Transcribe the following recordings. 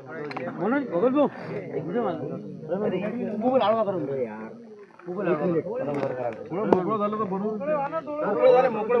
मनोज भगत भाऊ गुगल आळवा करून दे यार गुगल आळवा मोकळं झालं तर बनवून मोकळं झालं मोकळं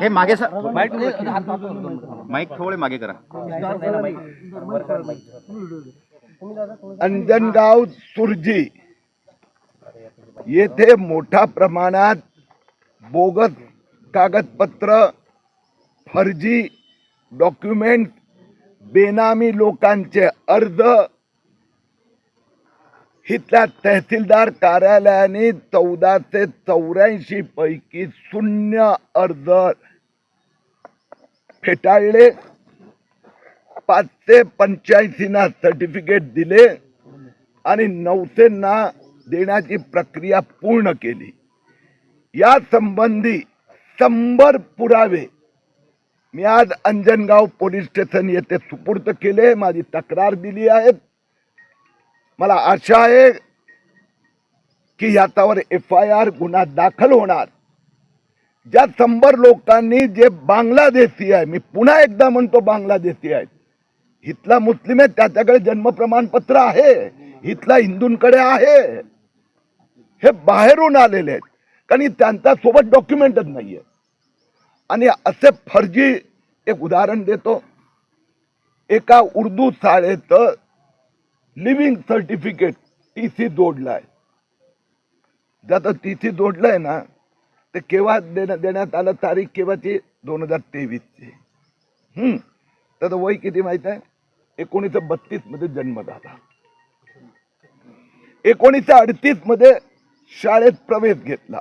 हे मागे सर। माईक थोडे मागे करा। अंजनगाव सुरजी येथे मोठ्या प्रमाणात बोगस कागदपत्र फर्जी डॉक्युमेंट बेनामी लोकांचे अर्ज इथल्या तहसीलदार कार्यालयाने चौदाशे चौऱ्याऐंशी पैकी शून्य अर्ज फेटाळले. पाचशे पंच्याऐंशीना सर्टिफिकेट दिले आणि नऊशेंना देण्याची प्रक्रिया पूर्ण केली. या संबंधी शंभर पुरावे मी आज अंजनगाव पोलीस स्टेशन येथे सुपूर्द केले. माझी तक्रार दिली आहे मला आशा आहे की याच्यावर एफ आय आर गुन्हा दाखल होणार. ज्या शंभर लोकांनी जे बांगलादेशी आहे मी पुन्हा एकदा म्हणतो बांगलादेशी आहेत इथला मुस्लिम आहे त्याच्याकडे जन्म प्रमाणपत्र आहे इथला हिंदूंकडे आहे हे बाहेरून आलेले आहेत. कारण त्यांच्यासोबत डॉक्युमेंटच नाहीये. आणि असे फर्जी एक उदाहरण देतो. एका उर्दू शाळेत लिव्हिंग सर्टिफिकेट टी सी जोडलाय ज्याचं टी सी जोडलंय ना ते केव्हा देण्यात देण्यात आलं तारीख केव्हाची दोन हजार तेवीसची. त्याचं वय किती माहीत आहे? एकोणीसशे बत्तीसमध्ये जन्म झाला. एकोणीसशे अडतीसमध्ये शाळेत प्रवेश घेतला.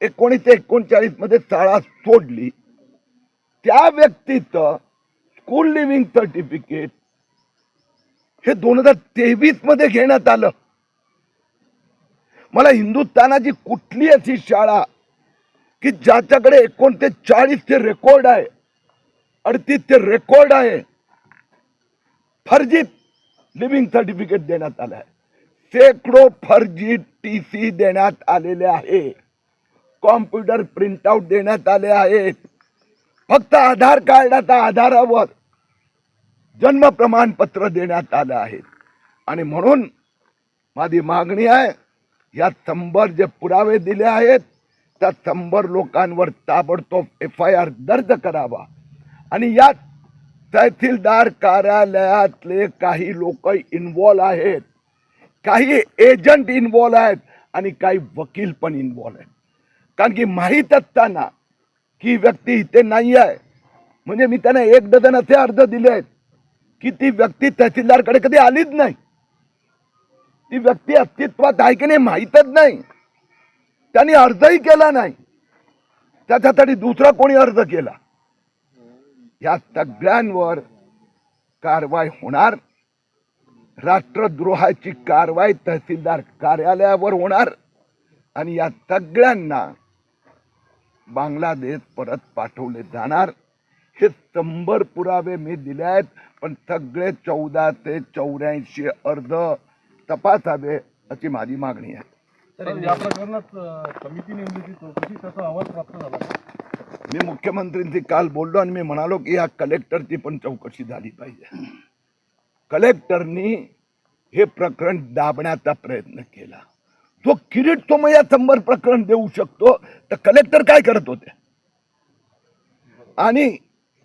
एकोणीसशे एकोणचाळीसमध्ये शाळा सोडली. त्या व्यक्तीचं स्कूल लिव्हिंग सर्टिफिकेट हे दोन हजार तेवीसमध्ये घेण्यात आलं. मला हिंदुस्थानाची कुठली अशी शाळा की ज्याच्याकडे एकोणते चाळीसचे रेकॉर्ड आहे अडतीस ते रेकॉर्ड आहे फर्जीत लिव्हिंग सर्टिफिकेट देण्यात आलं आहे. शेकडो फर्जी टी सी देण्यात आलेले आहे. कॉम्प्युटर प्रिंटआउट देण्यात आले आहेत. फक्त आधार कार्डाच्या आधारावर जन्म प्रमाणपत्र देण्यात आलं आहे. आणि म्हणून माझी मागणी आहे या शंभर जे पुरावे दिले आहेत त्या शंभर लोकांवर ताबडतोब एफ आय आर दर्ज करावा. आणि यात तहसीलदार कार्यालयातले काही लोक इन्वॉल्व आहेत. काही एजंट इन्वॉल्व आहेत आणि काही वकील पण इन्वॉल्व आहेत. कारण की माहीत असताना की व्यक्ती इथे नाही आहे म्हणजे मी त्यांना एक डझन असे अर्ज दिले आहेत की ती व्यक्ती तहसीलदारकडे कधी आलीच नाही. ती व्यक्ती अस्तित्वात आहे की नाही माहीतच नाही. त्यांनी अर्जही केला नाही. त्याच्यासाठी दुसरा कोणी अर्ज केला? या सगळ्यांवर कारवाई होणार. राष्ट्रद्रोहाची कारवाई तहसीलदार कार्यालयावर होणार. आणि या सगळ्यांना बांगलादेश परत पाठवले जाणार. हे शंभर पुरावे मी दिले आहेत पण सगळे चौदा ते चौऱ्याऐंशी अर्ज तपासावे अशी माझी मागणी आहे. तर या प्रकरणात अ, समिती नेमली होती चौकशी त्याचा अहवाल प्राप्त झाला का? मी मुख्यमंत्र्यांशी काल बोललो आणि मी म्हणालो की या कलेक्टरची पण चौकशी झाली पाहिजे. कलेक्टरनी हे प्रकरण दाबण्याचा प्रयत्न केला. जो किरीट सोमय्या शंभर प्रकरण देऊ शकतो तर कलेक्टर काय करत होते? आणि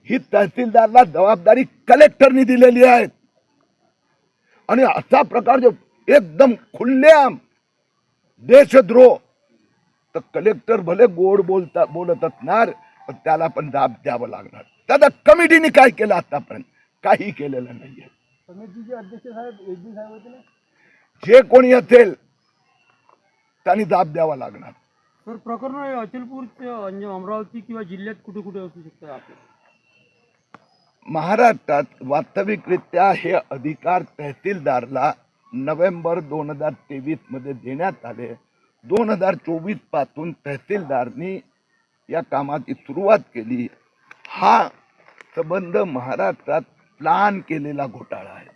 ही तहसीलदारला जबाबदारी कलेक्टरनी दिलेली आहे. आणि असा प्रकार जो एकदम खुल्लेआम देशद्रोह तर कलेक्टर भले गोड बोलता बोलत असणार पण त्याला पण दाब द्यावं लागणार. त्याला कमिटीने काय केलं आतापर्यंत? काही केलेलं नाहीये. समितीचे अध्यक्ष साहेब एच डी साहेब होते ना? जे कोणी असेल त्यांनी दाब द्यावा लागणार. सर प्रकरण अचलपूर म्हणजे अमरावती किंवा जिल्ह्यात कुठे कुठे असू शकतं? आपलं महाराष्ट्रात वास्तविकरित्या हे अधिकार तहसीलदारला नोव्हेंबर दोन हजार तेवीसमध्ये देण्यात आले. दोन हजार चोवीसपासून तहसीलदारनी या कामाची सुरुवात केली. हा संबंध महाराष्ट्रात प्लान केलेला घोटाळा आहे.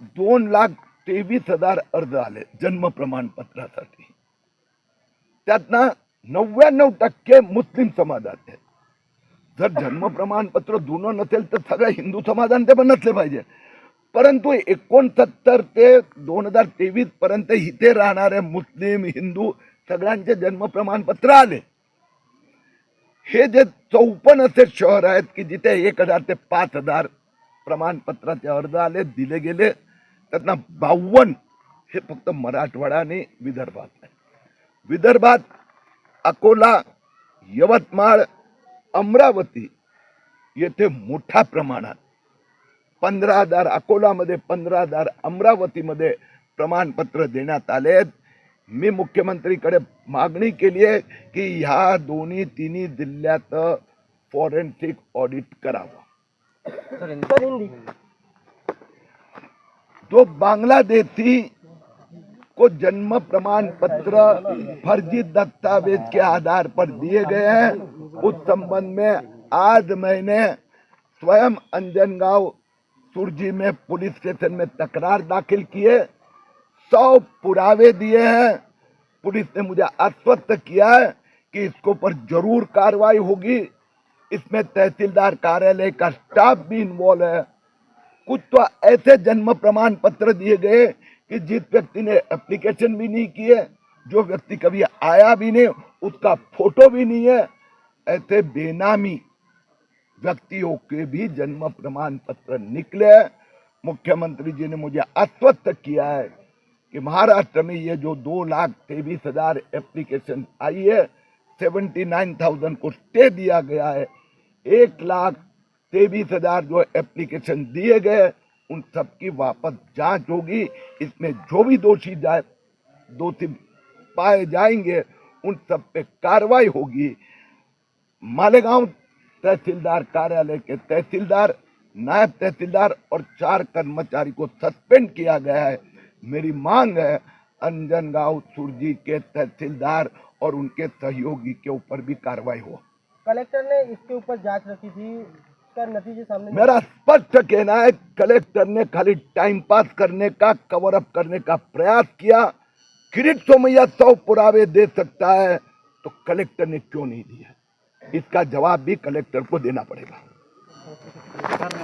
दोन लाख तेवीस हजार अर्ज आले जन्म प्रमाणपत्रासाठी. त्यातनं नव्याण्णव टक्के मुस्लिम समाजात आहेत. जर जन्म प्रमाणपत्र जुनं नसेल तर सगळ्या हिंदू समाजाने ते पण नसले पाहिजे. परंतु एकोणसत्तर ते दोन हजार तेवीस पर्यंत इथे राहणारे मुस्लिम हिंदू सगळ्यांचे जन्म प्रमाणपत्र आले. हे जे चौपन्न असे शहर आहेत की जिथे एक हजार ते पाच हजार प्रमाणपत्राचे अर्ज आले दिले गेले त्यांना बावन्न हे फक्त मराठवाडा आणि विदर्भात आहे. विदर्भात अकोला यवतमाळ अमरावती येथे मोठ्या प्रमाणात पंधरा हज़ार, अकोलामध्ये पंधरा हज़ार अमरावतीमध्ये प्रमाणपत्र आले मी मुख्यमंत्रीकडे मागणी केली आहे की ह्या दोन्ही तिन्ही जिल्ह्यात फॉरेन्सिक ऑडिट करावं. जो बांग्लादेशी को जन्म प्रमाण पत्र फर्जी दस्तावेज़ के आधार पर दिए गए हैं. उस संबंध में आज मैंने स्वयं अंजन अंजनगांव सुरजी में पुलिस स्टेशन में तकरार दाखिल किए, सौ पुरावे दिए हैं। पुलिस ने मुझे आश्वस्त किया है कि इसके ऊपर ज़रूर कार्रवाई होगी। इसमें तहसीलदार कार्यालय का स्टाफ भी इन्वॉल्व है। कुछ तो ऐसे जन्म प्रमाण पत्र दिए गए कि जिस व्यक्ति ने एप्लीकेशन भी नहीं किए, जो व्यक्ति कभी आया भी नहीं, उसका फ़ोटो भी नहीं है। ऐसे बेनामी व्यक्तियों के भी जन्म प्रमाण पत्र निकले मुख्यमंत्री जी ने मुझे आश्वस्त किया है कि महाराष्ट्र में ये जो दो लाख तेईस हज़ार एप्लीकेशन आई है सेवेंटी नाइन थाउज़ेंड को स्टे दिया गया है। एक लाख तेईस हज़ार जो एप्लीकेशन दिए गए, उन सबकी वापस जाँच होगी। इसमें जो भी दोषी जाए, दोषी पाए जाएँगे, उन सब पे कार्रवाई होगी। मालेगांव तहसीलदार कार्यालय के तहसीलदार नायब तहसीलदार और चार कर्मचारी को सस्पेंड किया गया है। मेरी मांग है अंजन अंजनगांव सुरजी के तहसीलदार और उनके सहयोगी के ऊपर भी कार्रवाई हो। कलेक्टर ने इसके ऊपर जाँच रखी थी नतीजे सामने मेरा स्पष्ट कहना है कलेक्टर ने खाली टाइम पास करने का कवर अप करने का प्रयास किया। किरीट सोमैया सौ पुरावे दे सकता है तो कलेक्टर ने क्यों नहीं दिया? इसका जवाब भी कलेक्टर को देना पड़ेगा।